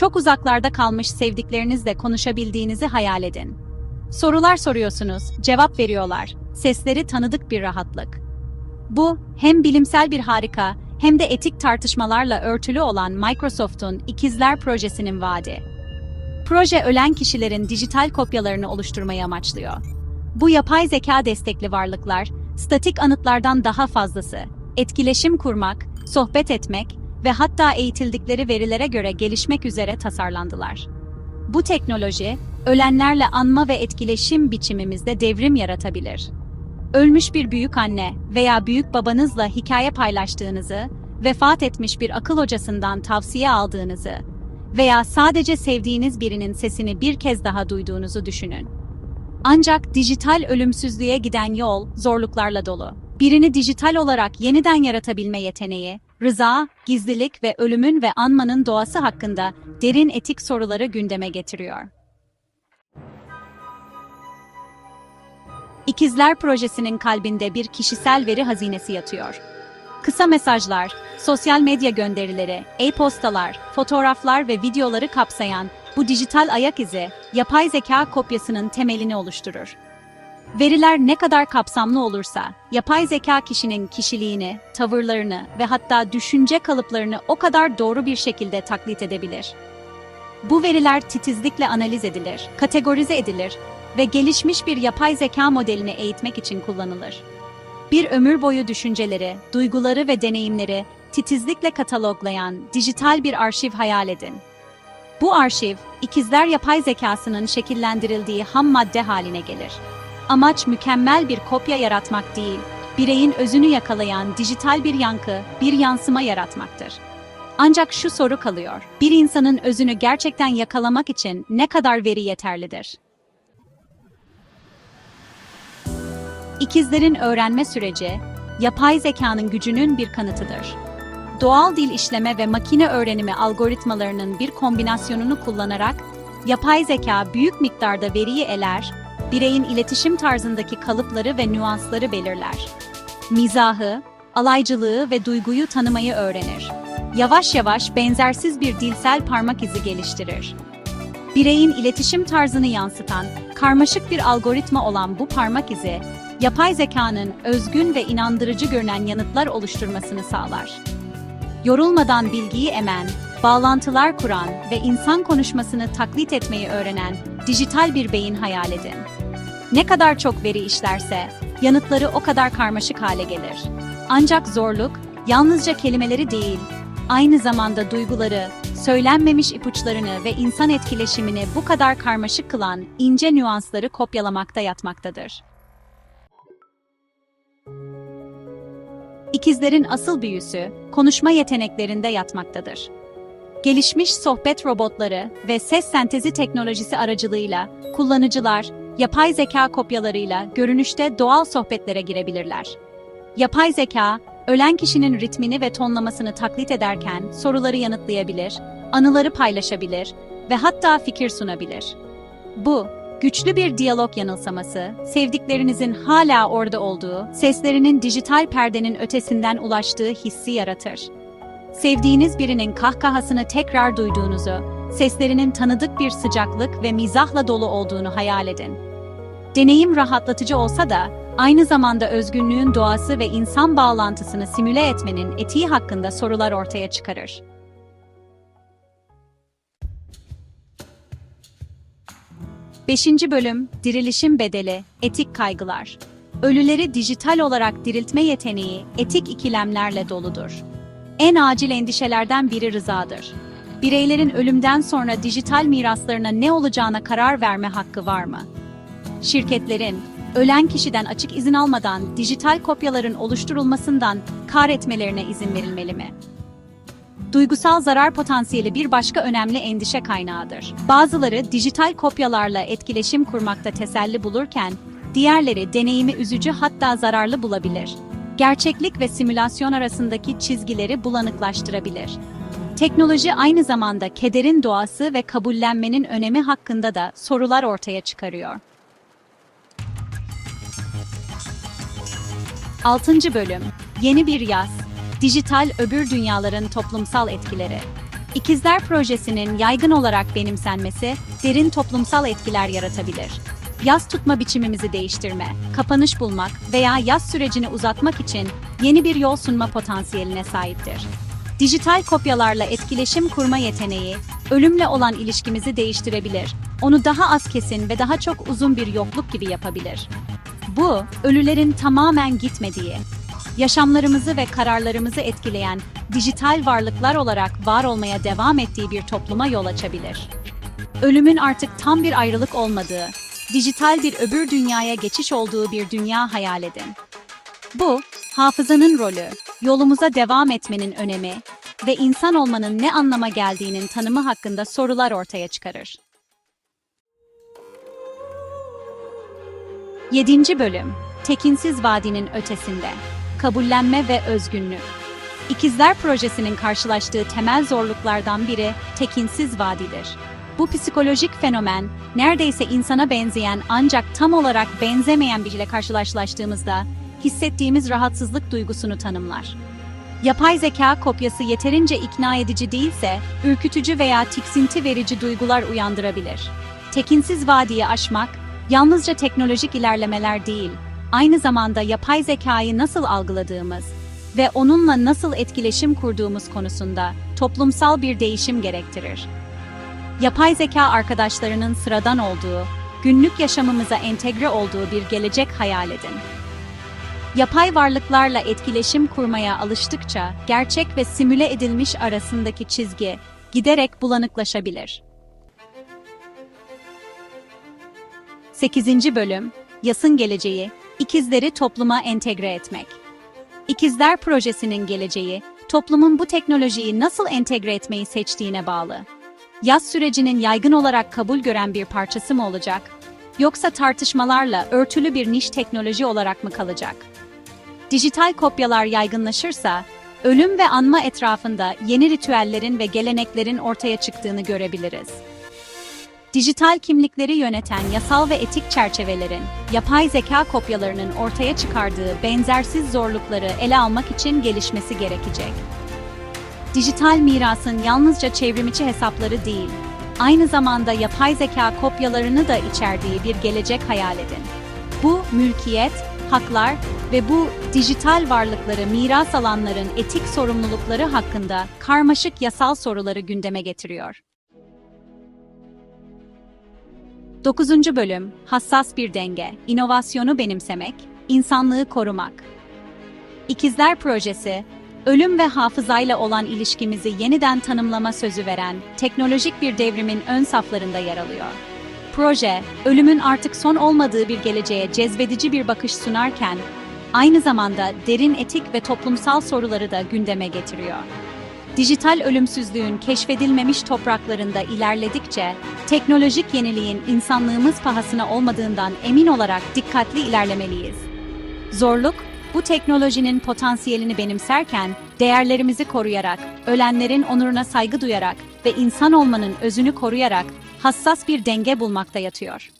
çok uzaklarda kalmış sevdiklerinizle konuşabildiğinizi hayal edin. Sorular soruyorsunuz, cevap veriyorlar. Sesleri tanıdık bir rahatlık. Bu hem bilimsel bir harika hem de etik tartışmalarla örtülü olan Microsoft'un İkizler projesinin vaadi. Proje ölen kişilerin dijital kopyalarını oluşturmayı amaçlıyor. Bu yapay zeka destekli varlıklar, statik anıtlardan daha fazlası, etkileşim kurmak, sohbet etmek ve hatta eğitildikleri verilere göre gelişmek üzere tasarlandılar. Bu teknoloji, ölenlerle anma ve etkileşim biçimimizde devrim yaratabilir. Ölmüş bir büyük anne veya büyük babanızla hikaye paylaştığınızı, vefat etmiş bir akıl hocasından tavsiye aldığınızı veya sadece sevdiğiniz birinin sesini bir kez daha duyduğunuzu düşünün. Ancak dijital ölümsüzlüğe giden yol zorluklarla dolu. Birini dijital olarak yeniden yaratabilme yeteneği, rıza, gizlilik ve ölümün ve anmanın doğası hakkında derin etik soruları gündeme getiriyor. İkizler Projesi'nin kalbinde bir kişisel veri hazinesi yatıyor. Kısa mesajlar, sosyal medya gönderileri, e-postalar, fotoğraflar ve videoları kapsayan bu dijital ayak izi, yapay zeka kopyasının temelini oluşturur. Veriler ne kadar kapsamlı olursa, yapay zeka kişinin kişiliğini, tavırlarını ve hatta düşünce kalıplarını o kadar doğru bir şekilde taklit edebilir. Bu veriler titizlikle analiz edilir, kategorize edilir ve gelişmiş bir yapay zeka modelini eğitmek için kullanılır. Bir ömür boyu düşünceleri, duyguları ve deneyimleri titizlikle kataloglayan dijital bir arşiv hayal edin. Bu arşiv, ikizler yapay zekasının şekillendirildiği ham madde haline gelir. Amaç mükemmel bir kopya yaratmak değil, bireyin özünü yakalayan dijital bir yankı, bir yansıma yaratmaktır. Ancak şu soru kalıyor. Bir insanın özünü gerçekten yakalamak için ne kadar veri yeterlidir? İkizlerin öğrenme süreci, yapay zekanın gücünün bir kanıtıdır. Doğal dil işleme ve makine öğrenimi algoritmalarının bir kombinasyonunu kullanarak, yapay zeka büyük miktarda veriyi eler, bireyin iletişim tarzındaki kalıpları ve nüansları belirler. Mizahı, alaycılığı ve duyguyu tanımayı öğrenir. Yavaş yavaş benzersiz bir dilsel parmak izi geliştirir. Bireyin iletişim tarzını yansıtan, karmaşık bir algoritma olan bu parmak izi, yapay zekanın özgün ve inandırıcı görünen yanıtlar oluşturmasını sağlar. Yorulmadan bilgiyi emen, bağlantılar kuran ve insan konuşmasını taklit etmeyi öğrenen dijital bir beyin hayal edin. Ne kadar çok veri işlerse, yanıtları o kadar karmaşık hale gelir. Ancak zorluk, yalnızca kelimeleri değil, aynı zamanda duyguları, söylenmemiş ipuçlarını ve insan etkileşimini bu kadar karmaşık kılan ince nüansları kopyalamakta yatmaktadır. İkizlerin asıl büyüsü, konuşma yeteneklerinde yatmaktadır. Gelişmiş sohbet robotları ve ses sentezi teknolojisi aracılığıyla kullanıcılar, yapay zeka kopyalarıyla görünüşte doğal sohbetlere girebilirler. Yapay zeka, ölen kişinin ritmini ve tonlamasını taklit ederken soruları yanıtlayabilir, anıları paylaşabilir ve hatta fikir sunabilir. Bu, güçlü bir diyalog yanılsaması, sevdiklerinizin hala orada olduğu, seslerinin dijital perdenin ötesinden ulaştığı hissi yaratır. Sevdiğiniz birinin kahkahasını tekrar duyduğunuzu, seslerinin tanıdık bir sıcaklık ve mizahla dolu olduğunu hayal edin. Deneyim rahatlatıcı olsa da, aynı zamanda özgünlüğün doğası ve insan bağlantısını simüle etmenin etiği hakkında sorular ortaya çıkarır. Beşinci bölüm, Dirilişin Bedeli, Etik Kaygılar. Ölüleri dijital olarak diriltme yeteneği etik ikilemlerle doludur. En acil endişelerden biri rızadır. Bireylerin ölümden sonra dijital miraslarına ne olacağına karar verme hakkı var mı? Şirketlerin, ölen kişiden açık izin almadan dijital kopyaların oluşturulmasından kar etmelerine izin verilmeli mi? Duygusal zarar potansiyeli bir başka önemli endişe kaynağıdır. Bazıları dijital kopyalarla etkileşim kurmakta teselli bulurken, diğerleri deneyimi üzücü hatta zararlı bulabilir. Gerçeklik ve simülasyon arasındaki çizgileri bulanıklaştırabilir. Teknoloji aynı zamanda kederin doğası ve kabullenmenin önemi hakkında da sorular ortaya çıkarıyor. 6. bölüm Yeni bir yaz Dijital öbür dünyaların toplumsal etkileri İkizler Projesi'nin yaygın olarak benimsenmesi derin toplumsal etkiler yaratabilir. Yaz tutma biçimimizi değiştirme, kapanış bulmak veya yaz sürecini uzatmak için yeni bir yol sunma potansiyeline sahiptir. Dijital kopyalarla etkileşim kurma yeteneği, ölümle olan ilişkimizi değiştirebilir. Onu daha az kesin ve daha çok uzun bir yokluk gibi yapabilir. Bu, ölülerin tamamen gitmediği, yaşamlarımızı ve kararlarımızı etkileyen dijital varlıklar olarak var olmaya devam ettiği bir topluma yol açabilir. Ölümün artık tam bir ayrılık olmadığı, dijital bir öbür dünyaya geçiş olduğu bir dünya hayal edin. Bu, hafızanın rolü, yolumuza devam etmenin önemi ve insan olmanın ne anlama geldiğinin tanımı hakkında sorular ortaya çıkarır. 7. Bölüm Tekinsiz Vadinin Ötesinde Kabullenme ve Özgünlük İkizler Projesi'nin karşılaştığı temel zorluklardan biri tekinsiz vadidir. Bu psikolojik fenomen, neredeyse insana benzeyen ancak tam olarak benzemeyen biriyle karşılaştığımızda hissettiğimiz rahatsızlık duygusunu tanımlar. Yapay zeka kopyası yeterince ikna edici değilse, ürkütücü veya tiksinti verici duygular uyandırabilir. Tekinsiz vadiyi aşmak, yalnızca teknolojik ilerlemeler değil, aynı zamanda yapay zekayı nasıl algıladığımız ve onunla nasıl etkileşim kurduğumuz konusunda toplumsal bir değişim gerektirir. Yapay zeka arkadaşlarının sıradan olduğu, günlük yaşamımıza entegre olduğu bir gelecek hayal edin. Yapay varlıklarla etkileşim kurmaya alıştıkça gerçek ve simüle edilmiş arasındaki çizgi giderek bulanıklaşabilir. 8. Bölüm Yasın Geleceği İkizleri topluma entegre etmek. İkizler Projesi'nin geleceği, toplumun bu teknolojiyi nasıl entegre etmeyi seçtiğine bağlı. Yaz sürecinin yaygın olarak kabul gören bir parçası mı olacak? Yoksa tartışmalarla örtülü bir niş teknoloji olarak mı kalacak? Dijital kopyalar yaygınlaşırsa, ölüm ve anma etrafında yeni ritüellerin ve geleneklerin ortaya çıktığını görebiliriz. Dijital kimlikleri yöneten yasal ve etik çerçevelerin, yapay zeka kopyalarının ortaya çıkardığı benzersiz zorlukları ele almak için gelişmesi gerekecek. Dijital mirasın yalnızca çevrimiçi hesapları değil, aynı zamanda yapay zeka kopyalarını da içerdiği bir gelecek hayal edin. Bu mülkiyet, haklar ve bu dijital varlıkları miras alanların etik sorumlulukları hakkında karmaşık yasal soruları gündeme getiriyor. 9. Bölüm Hassas bir denge, inovasyonu benimsemek, insanlığı korumak. İkizler Projesi, ölüm ve hafızayla olan ilişkimizi yeniden tanımlama sözü veren teknolojik bir devrimin ön saflarında yer alıyor. Proje, ölümün artık son olmadığı bir geleceğe cezbedici bir bakış sunarken, aynı zamanda derin etik ve toplumsal soruları da gündeme getiriyor. Dijital ölümsüzlüğün keşfedilmemiş topraklarında ilerledikçe, teknolojik yeniliğin insanlığımız pahasına olmadığından emin olarak dikkatli ilerlemeliyiz. Zorluk, bu teknolojinin potansiyelini benimserken, değerlerimizi koruyarak, ölenlerin onuruna saygı duyarak ve insan olmanın özünü koruyarak hassas bir denge bulmakta yatıyor.